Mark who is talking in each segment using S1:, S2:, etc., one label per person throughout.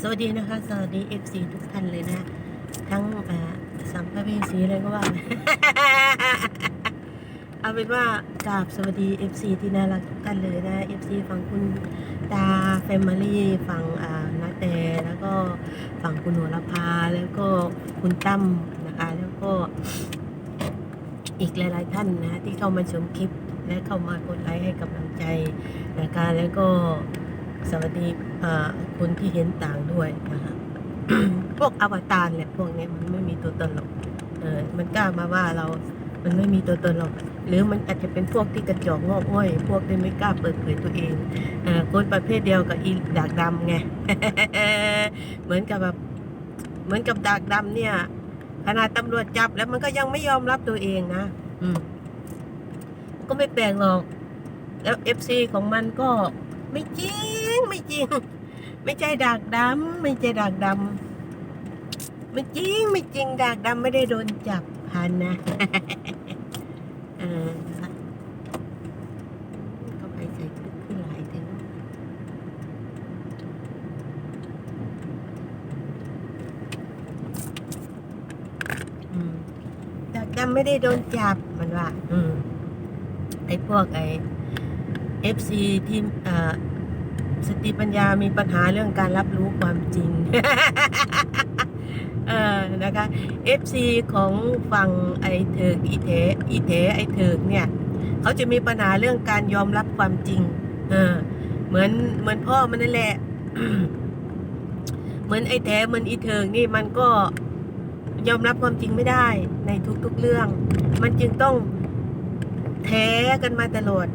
S1: สวัสดีนะคะ สวัสดี FC ทุกท่านเลยนะ ทั้งอ่าสัมภเวสีอะไรก็ว่าเอาเป็นว่ากราบสวัสดี FC ที่น่ารักทุกท่านเลยนะ FC ฝั่งคุณตาแฟมิลี่ฝั่งอ่านาแต่แล้วก็ฝั่งคุณหัวละพาแล้วก็คุณตั้มนะคะ แล้วก็อีกหลาย ๆ ท่านนะ ที่เข้ามาชมคลิปและเข้ามากดไลค์ให้กำลังใจนะคะแล้วก็ สวัสดีคนที่เห็นต่างด้วยนะคะพวกอวตารแหละพวกนี้มันไม่มีตัวตนหรอกเออมันกล้ามาว่าเรา มันไม่มีตัวตนหรอก หรือมันอาจจะเป็นพวกที่กระจอกงอกง่อย พวกที่ไม่กล้าเปิดเผยตัวเองเออคนประเภทเดียวกับอีดากดำไง เหมือนกับแบบ เหมือนกับดากดำเนี่ย ขนาดตำรวจจับแล้วมันก็ยังไม่ยอมรับตัวเองนะ อืม ก็ไม่แปลกหรอก แล้วเอฟซีของมันก็ ไม่จริง ไม่จริง ไม่ใช่ดากดำไม่ใช่ดากดำไม่จริง ไม่จริง ดากดำไม่ได้โดนจับพันนะเออนะคะก็ไปใส่ขึ้นขึ้นหลายถึงอืมดากดำไม่ได้โดนจับมันว่า อืมไอ้พวกไอ้ เอฟซีที่อ่าสติปัญญามีปัญหาเรื่องการรับรู้ความจริง เออนะคะ FC ของฝั่งไอเถิกอีเถอีเถไอเถิกเนี่ย เขาจะมีปัญหาเรื่องการยอมรับความจริง เออ เหมือนเหมือนพ่อมันนั่นแหละ เหมือนไอแถมือนอีเถิกนี่มันก็ยอมรับความจริงไม่ได้ในทุกๆเรื่อง มันจึงต้องแท้กันมาตลอด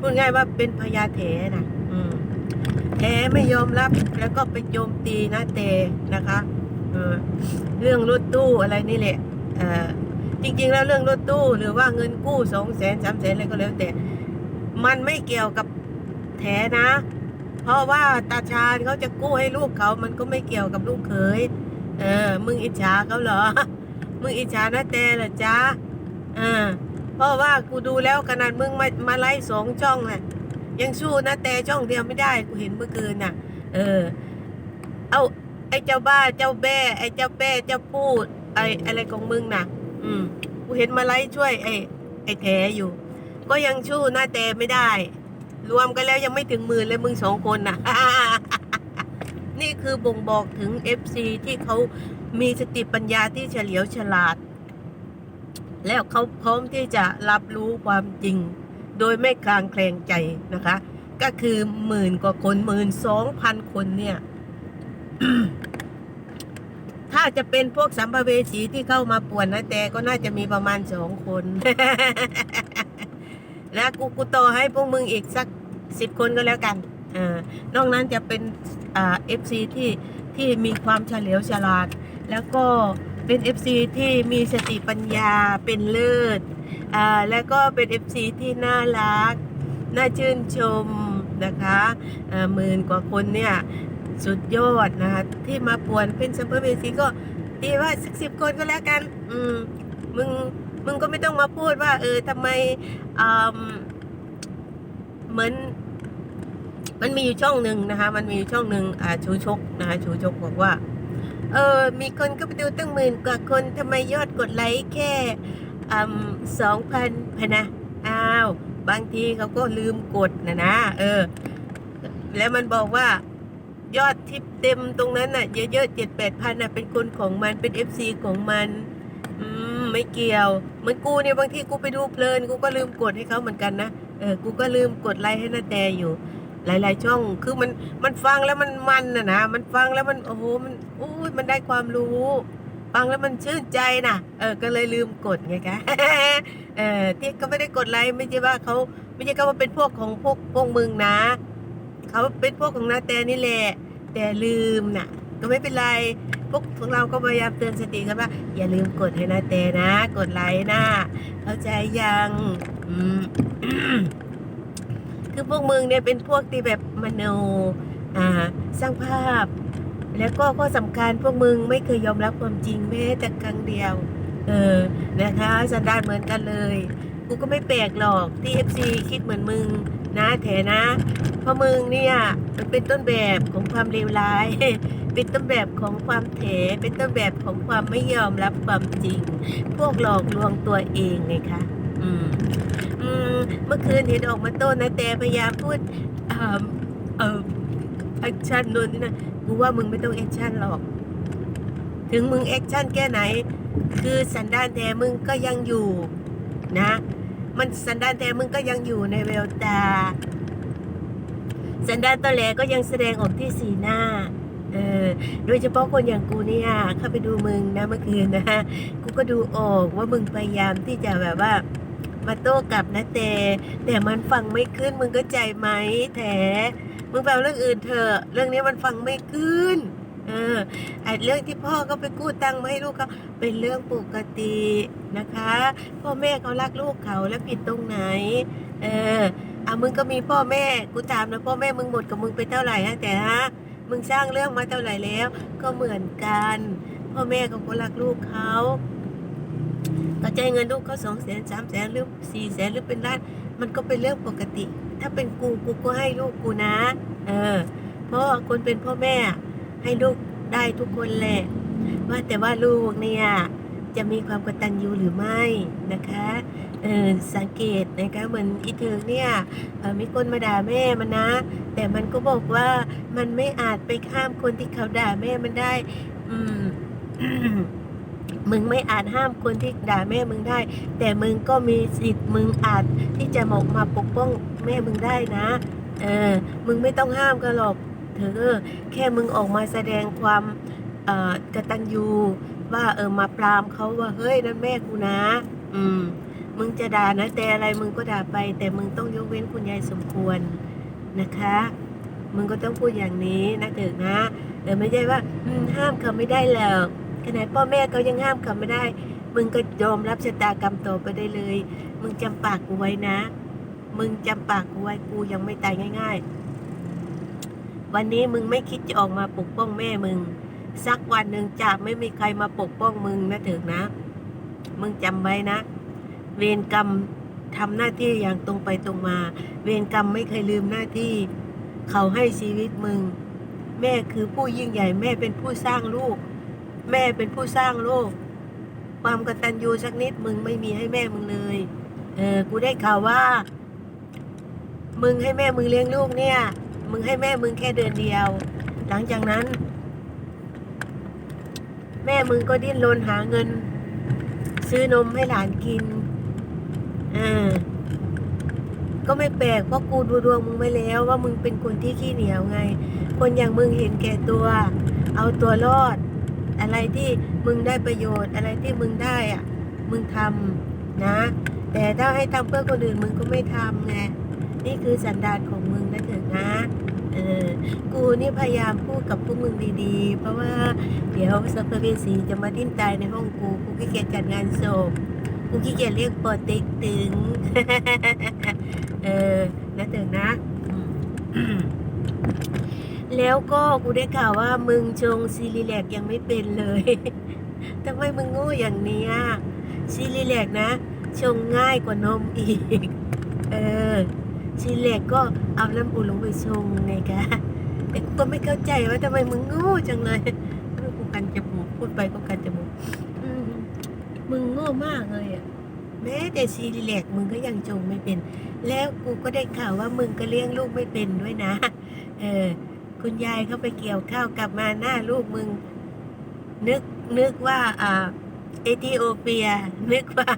S1: พูดง่ายว่าเป็นพญาแถนะแท้ไม่ยอมรับแล้วก็ไปโจมตีนะเตนะคะเรื่องรถตู้อะไรนี่แหละจริง ๆ แล้วเรื่องรถตู้หรือว่าเงินกู้สองแสนสามแสนอะไรก็แล้วแต่ มันไม่เกี่ยวกับแถนะ เพราะว่าตาชาญเขาจะกู้ให้ลูกเขา มันก็ไม่เกี่ยวกับลูกเขยเออ มึงอิจฉาเขาเหรอ มึงอิจฉานะแต่เหรอจ๊ะอ่า เพราะว่ากูดูแล้วขนาดมึงมามาไล่สองช่องน่ะยังสู้นะแต่ช่องเดียวไม่ได้กูเห็นเมื่อคืนน่ะ เออ เอาไอ้เจ้าบ้าเจ้าแบ้ไอ้เจ้าแป้เจ้าพูดไอ้อะไรของมึงน่ะ อืมกูเห็นมาไล่ช่วยไอ้ไอ้แถอยู่ ก็ยังชู้น้าแต่ไม่ได้ รวมกันแล้วยังไม่ถึงหมื่นเลยมึงสองคนน่ะนี่คือบ่งบอกถึง FC ที่เขามีสติปัญญาที่เฉลียวฉลาด แล้วเขาพร้อมที่จะรับรู้ความจริง โดยไม่คลางแคลงใจนะคะ ก็คือหมื่นกว่าคนหมื่นสองพันคนเนี่ย ถ้าจะเป็นพวกสัมภเวสีที่เข้ามาป่วนนะแต่ก็น่าจะมีประมาณสองคน แล้วกูกูโตให้พวกมึงอีกสักสิบคนก็แล้วกันอนอกนั้นจะเป็นเอฟซีที่ที่มีความเฉลียวฉลาด แล้วก็ เป็นเอฟซีที่มีสติปัญญาเป็นเลิศอ่าแล้วก็เป็นเอฟซีที่น่ารัก น่าชื่นชมนะคะอ่อหมื่นกว่าคนเนี่ยสุดยอดนะคะที่มาป่วนเป็นซัมเปอร์เวซีก็ตีว่าสักสิบคนก็แล้วกัน อืมมึงมึงก็ไม่ต้องมาพูดว่า เออทำไมอืมเหมือนมันมีอยู่ช่องหนึ่งนะคะ มันมีอยู่ช่องหนึ่งอ่าชูชกนะคะชูชกบอกว่า เออมีคนก็ไปดูตั้งหมื่นกว่าคนทำไมยอดกดไลค์แค่สองพันพนะอ้าวบางทีเขาก็ลืมกดนะนะเออ แล้วมันบอกว่ายอดทิปเต็มตรงนั้นน่ะเยอะๆเจ็ดแปดพันน่ะเป็นคนของมันเป็นเอฟซีของมัน อืมไม่เกี่ยวเหมือนกูเนี่ยบางทีกูไปดูเพลิน กูก็ลืมกดให้เขาเหมือนกันนะเออกูก็ลืมกดไลค์ให้นาแต่อยู่ หลาย ๆ ช่องคือมันมันฟังแล้วมันมันน่ะนะมันฟังแล้วมันโอ้โหมันโอ้ยมันได้ความรู้ ฟังแล้วมันชื่นใจนะเออก็เลยลืมกดไงคะเออที่ก็ไม่ได้กดไลค์ไม่ใช่ว่าเขาไม่ใช่เขาว่าเป็นพวกของพวกพวกมึงนะเขาเป็นพวกของนาแต่นี่แหละแต่ลืมน่ะ ก็ไม่เป็นไรพวกพวกเราก็พยายามเตือนสติกันว่า อย่าลืมกดให้นาแต่นะ กดไลค์นะเข้าใจยังอืม คือพวกมึงเนี่ยเป็นพวกที่แบบมโนอ่าสร้างภาพ แล้วก็ข้อสำคัญพวกมึงไม่เคยยอมรับความจริงแม้แต่ครั้งเดียว เออนะคะสันดานเหมือนกันเลย กูก็ไม่แปลกหรอกที่ FC คิดเหมือนมึงนะแถนะ เพราะมึงเนี่ยมันเป็นต้นแบบของความเลวร้าย เป็นต้นแบบของความเถเป็นต้นแบบของความไม่ยอมรับความจริง พวกหลอกลวงตัวเองไงคะ อืมอืม เมื่อคืนเห็นออกมาโต้นะแต่พยายามพูดอ่าเออแอคชั่นนู่นนี่นะกูว่ามึงไม่ต้องแอคชั่นหรอก ถึงมึงแอคชั่นแค่ไหน คือสันดานแท้มึงก็ยังอยู่นะ มันสันดานแท้มึงก็ยังอยู่ในแววตา สันดานตอแหลก็ยังแสดงออกที่สีหน้าเออโดยเฉพาะคนอย่างกูเนี่ยเข้าไปดูมึงนะเมื่อคืนนะกูก็ดูออกว่ามึงพยายามที่จะแบบว่า มาโต้กลับนะแต่แต่มันฟังไม่ขึ้นมึงก็ใจไหมแถมึงแปลเรื่องอื่นเถอะเรื่องนี้มันฟังไม่ขึ้นเออไอ้เรื่องที่พ่อก็ไปกู้ตังค์มาให้ลูกเขาเป็นเรื่องปกตินะคะ พ่อแม่เขารักลูกเขาแล้วผิดตรงไหน เอออะมึงก็มีพ่อแม่กูถามนะพ่อแม่มึงหมดกับมึงไปเท่าไหร่ฮะแต่ฮะมึงสร้างเรื่องมาเท่าไหร่แล้ว ก็เหมือนกัน พ่อแม่เขาก็รักลูกเขา ก็ใจายเงินลูกเขาสองแสนสามแสนหรือสี่แสนหรือเป็นล้านมันก็เป็นเรื่องปกติ ถ้าเป็นกูกูก็ให้ลูกกูนะ เออเพราะว่าคนเป็นพ่อแม่ให้ลูกได้ทุกคนแหละ ว่าแต่ว่าลูกเนี่ยจะมีความกตัญญูหรือไม่นะคะเออสังเกตนะคะเหมือนอีเถิงเนี่ยมีคนมาด่าแม่มันนะ แต่มันก็บอกว่ามันไม่อาจไปข้ามคนที่เขาด่าแม่มันได้ อืม มึงไม่อาจห้ามคนที่ด่าแม่มึงได้ แต่มึงก็มีสิทธิ์มึงอาจที่จะออกมาปกป้องแม่มึงได้นะ เออ มึงไม่ต้องห้ามกันหรอก เธอ แค่มึงออกมาแสดงความเอ่อกตัญญูว่าเออมาปรามเขาว่าเฮ้ยนั่นแม่กูนะ อืม มึงจะด่านะแต่อะไรมึงก็ด่าไป แต่มึงต้องยกเว้นคุณยายสมควรนะคะ มึงก็ต้องพูดอย่างนี้นะเถิกนะเออไม่ใช่ว่าห้ามเขาไม่ได้หรอก ขนาดพ่อแม่เขายังห้ามเขาไม่ได้ มึงก็ยอมรับชะตากรรมต่อไปได้เลย มึงจำปากกูไว้นะ มึงจำปากกูไว้กูยังไม่ตายง่าย ๆ วันนี้มึงไม่คิดจะออกมาปกป้องแม่มึง สักวันหนึ่งจะไม่มีใครมาปกป้องมึงนะถิกนะ มึงจำไว้นะ เวรกรรมทำหน้าที่อย่างตรงไปตรงมา เวรกรรมไม่เคยลืมหน้าที่ เขาให้ชีวิตมึง แม่คือผู้ยิ่งใหญ่แม่เป็นผู้สร้างลูก แม่เป็นผู้สร้างโลก ความกตัญญูสักนิดมึงไม่มีให้แม่มึงเลย เออ กูได้ข่าวว่า มึงให้แม่มึงเลี้ยงลูกเนี่ย มึงให้แม่มึงแค่เดือนเดียว หลังจากนั้น แม่มึงก็ดิ้นรนหาเงิน ซื้อนมให้หลานกินอ่าก็ไม่แปลกเพราะกูดูดวงมึงไว้แล้วว่ามึงเป็นคนที่ขี้เหนียวไง คนอย่างมึงเห็นแก่ตัว เอาตัวรอด อะไรที่มึงได้ประโยชน์ อะไรที่มึงได้อะ มึงทำนะ แต่ถ้าให้ทำเพื่อคนอื่นมึงก็ไม่ทำไงนี่คือสันดานของมึงนะเถอะนะเออกูนี่พยายามพูดกับพวกมึงดีๆ เพราะว่าเดี๋ยวสัพเพสีจะมาดิ้นตายในห้องกูกูขี้เกียจจัดงานศพกูขี้เกียจเรียกปอเต็กตึงเออนะเถอะนะ แล้วก็กูได้ข่าวว่ามึงชงซีรีแลกยังไม่เป็นเลยทำไมมึงโง่อย่างเนี้ยซีรีแลกนะชงง่ายกว่านมอีก เออซีรีแลกก็เอาน้ำอุ่นลงไปชงไงคะแต่กูก็ไม่เข้าใจว่าทำไมมึงโง่จังเลยเออกูกันจมูกพูดไปก็กันจมูกอืมมึงโง่มากเลยอะแม้แต่ซีรีแลกมึงก็ยังจงไม่เป็น แล้วกูก็ได้ข่าวว่ามึงก็เลี้ยงลูกไม่เป็นด้วยนะ เออ คุณยายเขาไปเกี่ยวข้าวกลับมาหน้าลูกมึง นึกนึกว่าอ่าเอธิโอเปีย นึกว่า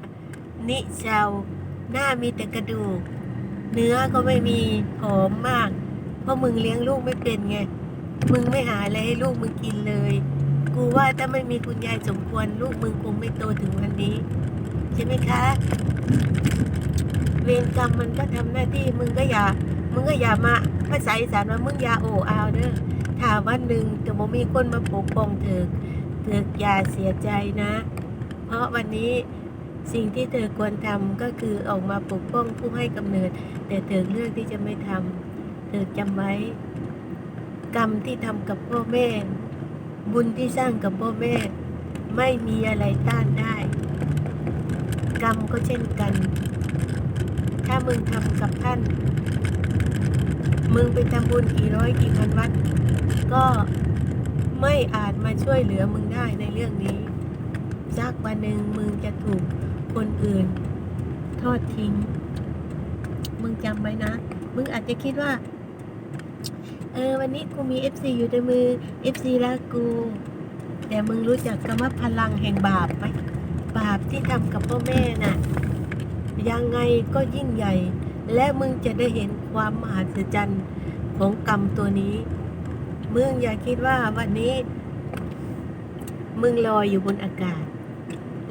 S1: นิเชาหน้ามีแต่กระดูก เนื้อก็ไม่มีผอมมาก เพราะมึงเลี้ยงลูกไม่เป็นไง มึงไม่หาอะไรให้ลูกมึงกินเลย กูว่าถ้าไม่มีคุณยายสมควร ลูกมึงคงไม่โตถึงวันนี้ ใช่ไหมคะ เวรกรรมมันก็ทำหน้าที่มึงก็อย่า มึงก็อย่ามาภาษาอีสานว่ามึงอย่าโอ้อาวเด้อถ้าวันหนึ่งจะบ่มีคนมาปกป้องเธอเธออย่าเสียใจนะ เพราะวันนี้สิ่งที่เธอควรทำก็คือออกมาปกป้องผู้ให้กำเนิด แต่เธอเลือกที่จะไม่ทำเธอจำไว้ กรรมที่ทำกับพ่อแม่ บุญที่สร้างกับพ่อแม่ ไม่มีอะไรต้านได้ กรรมก็เช่นกัน ถ้ามึงทำกับท่าน มึงไปทำบุญกี่ร้อยกี่พันวัด ก็ไม่อาจมาช่วยเหลือมึงได้ในเรื่องนี้สักวันหนึ่งมึงจะถูกคนอื่น ทอดทิ้ง มึงจำไว้นะ มึงอาจจะคิดว่า เออ วันนี้กูมี FC อยู่ในมือ FC รักกู แต่มึงรู้จักคำว่าพลังแห่งบาปไหมบาปที่ทำกับพ่อแม่น่ะ ยังไงก็ยิ่งใหญ่ และมึงจะได้เห็นความมหัศจรรย์ของกรรมตัวนี้ มึงอย่าคิดว่าวันนี้ มึงลอยอยู่บนอากาศ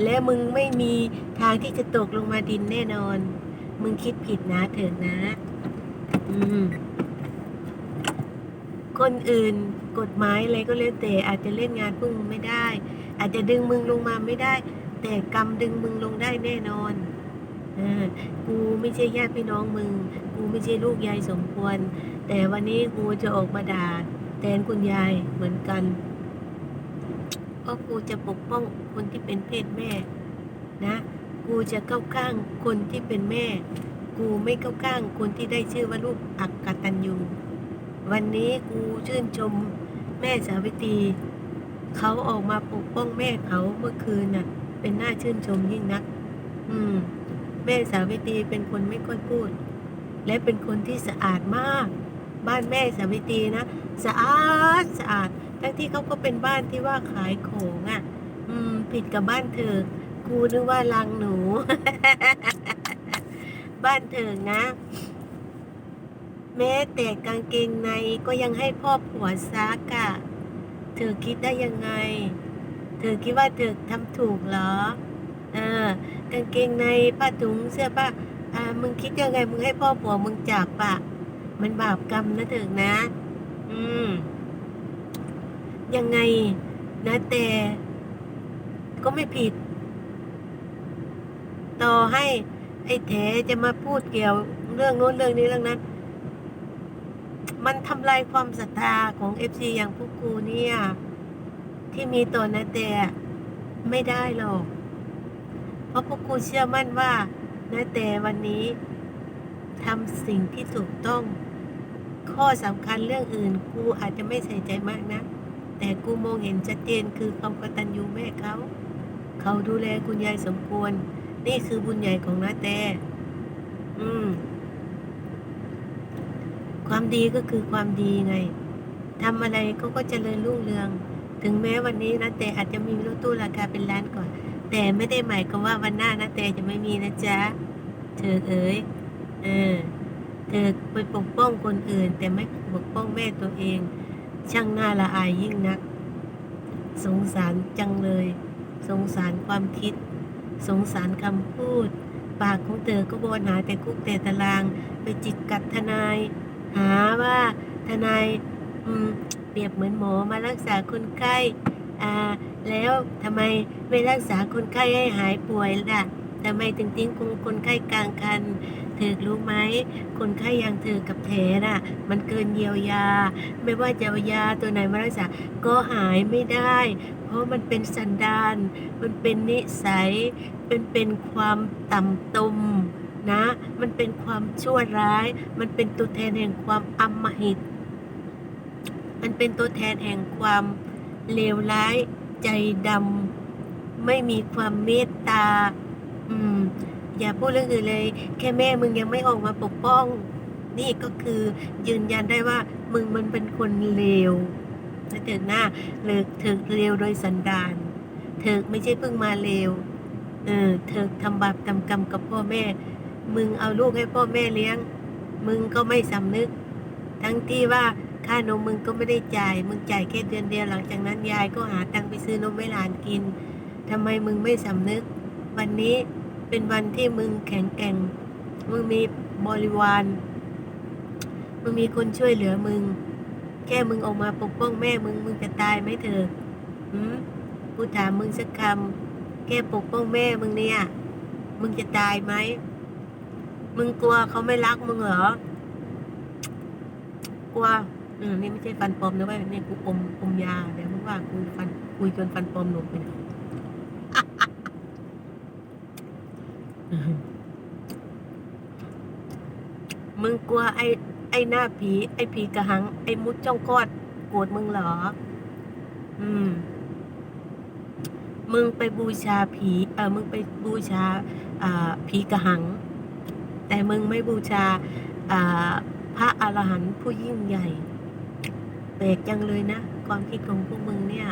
S1: และมึงไม่มีทางที่จะตกลงมาดินแน่นอน มึงคิดผิดนะเถิดนะ อืม คนอื่นกฎหมายอะไรก็แล้วแต่อาจจะเล่นงานพวกมึงไม่ได้ อาจจะดึงมึงลงมาไม่ได้ แต่กรรมดึงมึงลงได้แน่นอน กูไม่ใช่ญาติพี่น้องมึง กูไม่ใช่ลูกยายสมควร แต่วันนี้กูจะออกมาด่าแทนคุณยายเหมือนกันเพราะกูจะปกป้องคนที่เป็นเพศแม่ นะ กูจะเข้าข้างคนที่เป็นแม่ กูไม่เข้าข้างคนที่ได้ชื่อว่าลูกอักกตันยูวันนี้กูชื่นชมแม่สาวิตรีเขาออกมาปกป้องแม่เขาเมื่อคืนน่ะ เป็นหน้าชื่นชมยิ่งนัก อืม แม่สาวิตรีเป็นคนไม่ค่อยพูด และเป็นคนที่สะอาดมาก บ้านแม่สาวิตรีนะสะอาดสะอาด ทั้งที่เขาก็เป็นบ้านที่ว่าขายของอะ่ะ อืม ผิดกับบ้านเธอกูนึกว่าลังหนู บ้านเธอนะ แม้แต่กางเกงในก็ยังให้พ่อผัวซักอะเธอคิดได้ยังไง เธอคิดว่าเธอทำถูกเหรอ เออ กางเกงในผ้าถุงเสื้อผ้าอ่ามึงคิดยังไงมึงให้พ่อผัวมึงจับปะ มันบาปกรรมนะถิกนะ อืม ยังไงนะแต่ก็ไม่ผิด ต่อให้ไอ้แถจะมาพูดเกี่ยวเรื่องโน้นเรื่องนี้เรื่องนั้น มันทำลายความศรัทธาของเอฟซีอย่างพวกกูเนี่ย ที่มีต่อนาแต่ไม่ได้หรอก เพราะพวกกูเชื่อมั่นว่านาแต่วันนี้ทำสิ่งที่ถูกต้อง ข้อสำคัญเรื่องอื่นกูอาจจะไม่ใส่ใจมากนะแต่กูมองเห็นชัดเจนคือความกตัญญูแม่เขา เขาดูแลคุณยายสมควร นี่คือบุญใหญ่ของนาแต่อืม ความดีก็คือความดีไงทำอะไรเขาก็เจริญรุ่งเรือง ถึงแม้วันนี้นะแต่อาจจะมีรถตู้ราคาเป็นล้านก่อน แต่ไม่ได้หมายความว่าวันหน้านะแต่จะไม่มีนะจ๊ะ เธอเอ๋ยเออ เธอไปปกป้องคนอื่น แต่ไม่ปกป้องแม่ตัวเอง ช่างน่าละอายยิ่งนัก สงสารจังเลย สงสารความคิด สงสารคำพูด ปากของเธอก็บนหาแต่คุกแต่ตาราง ไปจิกกัดทนาย หาว่าทนายเปรียบเหมือนหมอมารักษาคนไข้ อ่า แล้วทำไมไม่รักษาคนไข้ให้หายป่วยล่ะทำไมถึงทิ้งคนคนไข้กลางคันเธอรู้ไหม คนไข้อย่างเธอกับแถน่ะ มันเกินเยียวยา ไม่ว่าจะยาตัวไหนมารักษาก็หายไม่ได้ เพราะมันเป็นสันดาน มันเป็นนิสัย เป็นเป็นความต่ำตมนะ มันเป็นความชั่วร้าย มันเป็นตัวแทนแห่งความอำมหิต มันเป็นตัวแทนแห่งความ เลวร้ายใจดำไม่มีความเมตตา อืม อย่าพูดเรื่องอื่นเลย แค่แม่มึงยังไม่ออกมาปกป้อง นี่ก็คือยืนยันได้ว่า มึงมันเป็นคนเลวนะเถิดหน้าเลิกเถิกเลวโดยสันดานเถิกไม่ใช่เพิ่งมาเลวเออเถิกทำบาปทำกรรมกับพ่อแม่ มึงเอาลูกให้พ่อแม่เลี้ยง มึงก็ไม่สำนึก ทั้งที่ว่า ค่านมมึงก็ไม่ได้จ่าย มึงจ่ายแค่เดือนเดียวหลังจากนั้นยายก็หาตังค์ไปซื้อนมให้หลานกินทำไมมึงไม่สำนึก วันนี้เป็นวันที่มึงแข็งแกร่ง มึงมีบริวาร มึงมีคนช่วยเหลือมึง แค่มึงออกมาปกป้องแม่มึง มึงจะตายไหมเธอหืมกูถามมึงสักคำแค่ปกป้องแม่มึงเนี่ย มึงจะตายไหม มึงกลัวเขาไม่รักมึงเหรอ กลัว อืมนี่ไม่ใช่ฟันปลอมนะเว้ยนี่กูอมอมยาเดี๋ยวมึงว่ากูฟันคุยจนฟันปลอมหลุดไปเนี่ยมึงกลัวไอ้ไอ้หน้าผี ไอ้ผีกระหัง ไอ้มุดจ้องกอดโกรธมึงเหรอ อืม มึงไปบูชาผีเออมึงไปบูชาอ่าผีกระหัง แต่มึงไม่บูชาอ่าพระอรหันต์ผู้ยิ่งใหญ่ ปลกจังเลยนะ ความคิดของพวกมึงเนี่ย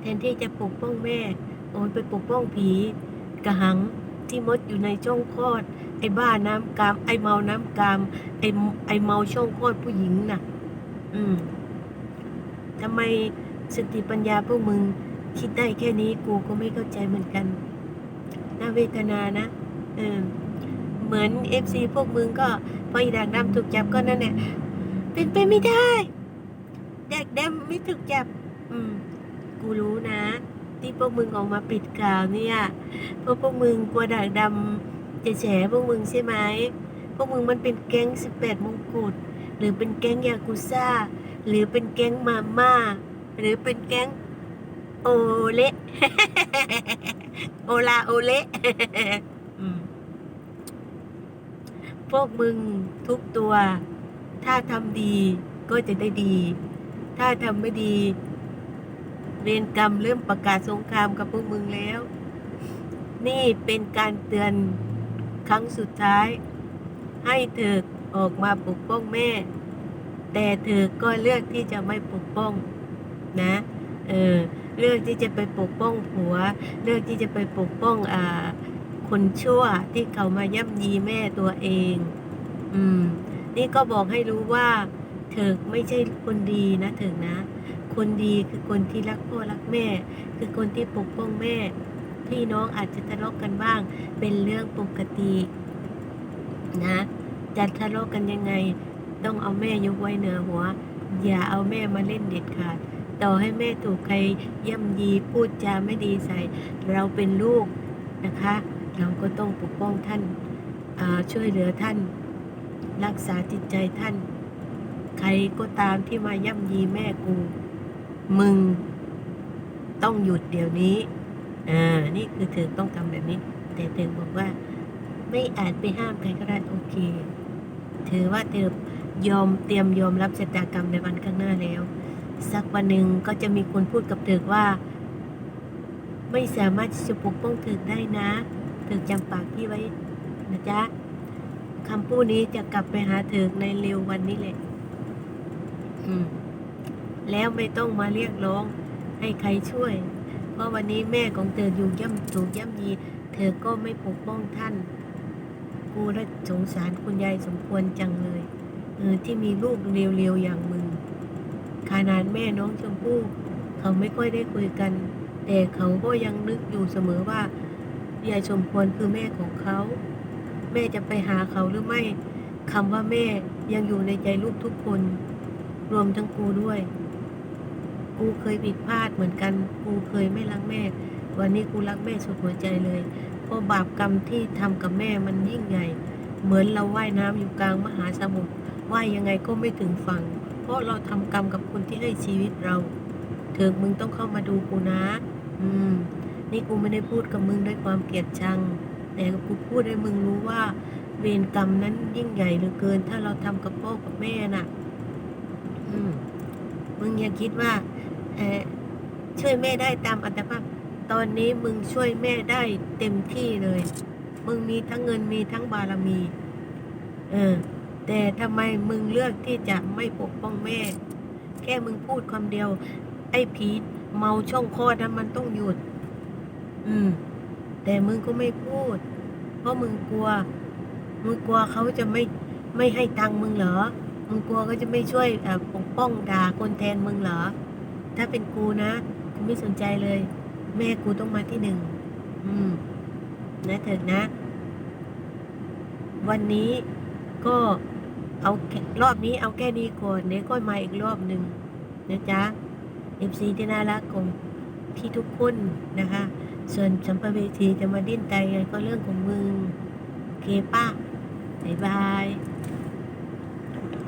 S1: แทนที่จะปกป้องแม่ โอ้ยไปปกป้องผี กระหังที่มดอยู่ในช่องคลอด ไอ้บ้าน้ำกาม ไอ้เมาน้ำกาม ไอ้ไอ้เมาช่องคลอดผู้หญิงน่ะ อืมทำไมสติปัญญาพวกมึง คิดได้แค่นี้กูก็ไม่เข้าใจเหมือนกันน่าเวทนานะ เออ เหมือนเอฟซีพวกมึงก็พออีดักดำถูกจับก็นั่นแหละ เป็นไปไม่ได้แดกดำไม่ถูกจับ อืม กูรู้นะ ที่พวกมึงออกมาปิดข่าวเนี่ยเพราะพวกมึงกลัวดักดำจะแฉพวกมึงใช่ไหม พวกมึงมันเป็นแก๊งสิบแปดมงกุฎหรือเป็นแก๊งยากุซ่า หรือเป็นแก๊งมาม่า หรือเป็นแก๊งโอเละโอลาโอเละพวกมึงทุกตัว ถ้าทำดีก็จะได้ดี ถ้าทำไม่ดีเวรกรรมเริ่มประกาศสงครามกับพวกมึงแล้ว นี่เป็นการเตือนครั้งสุดท้าย ให้เธอออกมาปกป้องแม่ แต่เธอก็เลือกที่จะไม่ปกป้องนะ เออ เลือกที่จะไปปกป้องผัว เลือกที่จะไปปกป้องอ่าคนชั่วที่เขามาย่ำยีแม่ตัวเอง อืม นี่ก็บอกให้รู้ว่าเธอไม่ใช่คนดีนะเถิงนะ คนดีคือคนที่รักพ่อรักแม่ คือคนที่ปกป้องแม่ พี่น้องอาจจะทะเลาะกันบ้าง เป็นเรื่องปกตินะ จะทะเลาะกันยังไง ต้องเอาแม่ยกไว้เหนือหัว อย่าเอาแม่มาเล่นเด็ดขาดต่อให้แม่ถูกใครย่ำยีพูดจาไม่ดีใส่ เราเป็นลูกนะคะ เราก็ต้องปกป้องท่านช่วยเหลือท่าน รักษาจิตใจท่าน ใครก็ตามที่มาย่ำยีแม่กู มึง ต้องหยุดเดี๋ยวนี้ อ่า นี่คือเธอต้องทำแบบนี้ แต่เธอบอกว่า ไม่อาจไปห้ามใครก็ได้โอเคถือว่าเธอยอมเตรียมยอมรับชะตากรรมในวันข้างหน้าแล้ว สักวันหนึ่งก็จะมีคนพูดกับเธอว่า ไม่สามารถที่จะปกป้องเธอได้นะ เธอจำปากพี่ไว้นะจ๊ะ คำพูดนี้จะกลับไปหาเธอในเร็ววันนี้แหละ อืม แล้วไม่ต้องมาเรียกร้อง ให้ใครช่วย เพราะวันนี้แม่ของเธออยู่ย่ำถูกย่ำยี เธอก็ไม่ปกป้องท่าน กูและสงสารคุณยายสมควรจังเลย เออที่มีลูกเร็วๆอย่างมึง ขนาดแม่น้องชมพู่เขาไม่ค่อยได้คุยกัน แต่เขาก็ยังนึกอยู่เสมอว่ายายสมควรคือแม่ของเขาแม่จะไปหาเขาหรือไม่คำว่าแม่ยังอยู่ในใจลูกทุกคน รวมทั้งกูด้วย กูเคยผิดพลาดเหมือนกัน กูเคยไม่รักแม่ วันนี้กูรักแม่สุดหัวใจเลยเพราะบาปกรรมที่ทำกับแม่มันยิ่งใหญ่ เหมือนเราว่ายน้ำอยู่กลางมหาสมุทรว่ายยังไงก็ไม่ถึงฝั่ง เพราะเราทำกรรมกับคนที่ให้ชีวิตเราเถิกมึงต้องเข้ามาดูกูนะ อืม นี่กูไม่ได้พูดกับมึงด้วยความเกลียดชัง แต่กูพูดให้มึงรู้ว่า เวรกรรมนั้นยิ่งใหญ่เหลือเกิน ถ้าเราทำกับพ่อกับแม่น่ะ อืมมึงอย่าคิดว่าเออช่วยแม่ได้ตามอัตภาพ ตอนนี้มึงช่วยแม่ได้เต็มที่เลย มึงมีทั้งเงินมีทั้งบารมี เออ แต่ทำไมมึงเลือกที่จะไม่ปกป้องแม่ แค่มึงพูดคำเดียว ไอ้ผีเมาช่องคอดนั้นมันต้องหยุด อืม แต่มึงก็ไม่พูด เพราะมึงกลัว มึงกลัวเขาจะไม่ไม่ให้ตังมึงเหรอ มึงกลัวก็จะไม่ช่วยปกป้องด่าคนแทนมึงเหรอ ถ้าเป็นกูนะกูไม่สนใจเลย แม่กูต้องมาที่หนึ่งอืม นะเถิดนะ วันนี้ก็เอารอบนี้เอาแค่นี้ก่อนเดี๋ยวก็มาอีกรอบหนึ่งนะจ๊ะเอฟซีที่น่ารักของพี่ทุกคนนะคะ ส่วนสัมภเวทีจะมาดิ้นใจไงก็เรื่องของมึง โอเคป้าบายบาย